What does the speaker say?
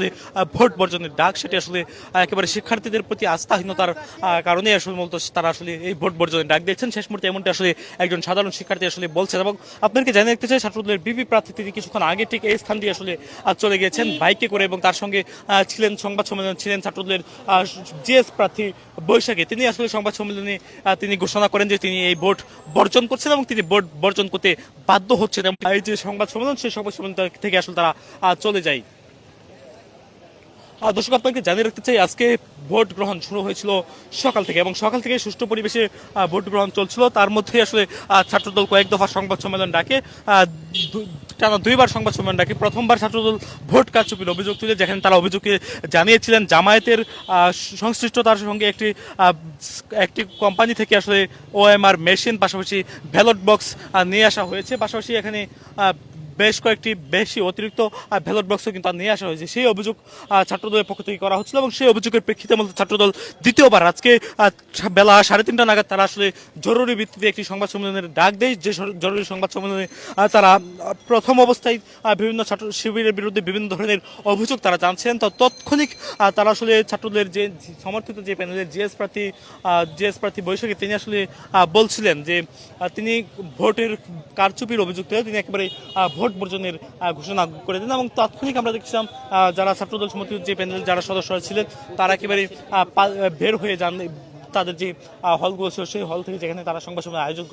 আসলে ভোট বর্জনের ডাক সেটি আসলে একেবারে শিক্ষার্থীদের প্রতি আস্থাহীনতার কারণে আসলে মূলত তারা আসলে এই ভোট বর্জনের ডাক দিয়েছেন। শেষ মুহূর্তে এমনটি আসলে একজন সাধারণ শিক্ষার্থী আসলে বলছেন এবং আপনাদেরকে জানিয়ে রাখতে চাই ছাত্রদলের বিপি প্রার্থী তিনি কিছুক্ষণ আগে ঠিক এই স্থান দিয়ে আসলে চলে গিয়েছেন বাইকে করে এবং তার সঙ্গে ছিলেন সংবাদ সম্মেলন ছিলেন ছাত্রদলের জিএস প্রার্থী বৈশাখী। তিনি আসলে সংবাদ সম্মেলনে তিনি ঘোষণা করেন যে তিনি এই ভোট বর্জন করছেন এবং তিনি ভোট বর্জন করতে বাধ্য হচ্ছেন। এবং এই যে সংবাদ সম্মেলন সেই সংবাদ সম্মেলন থেকে আসলে তারা চলে যায়। দর্শক আপনাকে জানিয়ে রাখতে চাই, আজকে ভোট গ্রহণ শুরু হয়েছিল সকাল থেকে এবং সকাল থেকে সুষ্ঠু পরিবেশে ভোট গ্রহণ চলছিল। তার মধ্যে আসলে ছাত্রদল কয়েক দফা সংবাদ সম্মেলন ডাকে টানা দুইবার সংবাদ সম্মেলন ডাকে। প্রথমবার ছাত্রদল ভোট কারচুপির অভিযোগ তুলে, যেখানে তারা অভিযোগে জানিয়েছিলেন, জামায়াতের সংশ্লিষ্টতার সঙ্গে একটি একটি কোম্পানি থেকে আসলে ওএমআর মেশিন পাশাপাশি ব্যালট বক্স নিয়ে আসা হয়েছে। পাশাপাশি এখানে বেশ কয়েকটি বেশি অতিরিক্ত ব্যালট বক্সও কিন্তু নিয়ে আসা হয়েছে। সেই অভিযোগ ছাত্রদলের পক্ষ থেকে করা হচ্ছিল এবং সেই অভিযোগের প্রেক্ষিতে মূলত ছাত্রদল দ্বিতীয়বার আজকে বেলা সাড়ে তিনটা নাগাদ তারা আসলে জরুরি ভিত্তিতে একটি সংবাদ সম্মেলনের ডাক দেয় যে জরুরি সংবাদ সম্মেলনে তারা প্রথম অবস্থায় বিভিন্ন ছাত্র শিবিরের বিরুদ্ধে বিভিন্ন ধরনের অভিযোগ তারা জানছেন। তো তৎক্ষণিক তারা আসলে ছাত্রদলের যে সমর্থিত যে প্যানেলের জিএস প্রার্থী জিএস প্রার্থী বৈশাখী তিনি আসলে বলছিলেন যে তিনি ভোটের কারচুপির অভিযোগ তিনি একেবারে আহ, ভোট বর্জনের ঘোষণা করে দেন এবং তাৎক্ষণিক আমরা দেখছিলাম যারা ছাত্রদল সমিতির যে প্যানেল যারা সদস্যরা ছিলেন, তারা একেবারে বের হয়ে যান। তাদের যে হলগুলো ছিল, সেই হল থেকে যেখানে তারা সংবাদ সম্মেলন আয়োজন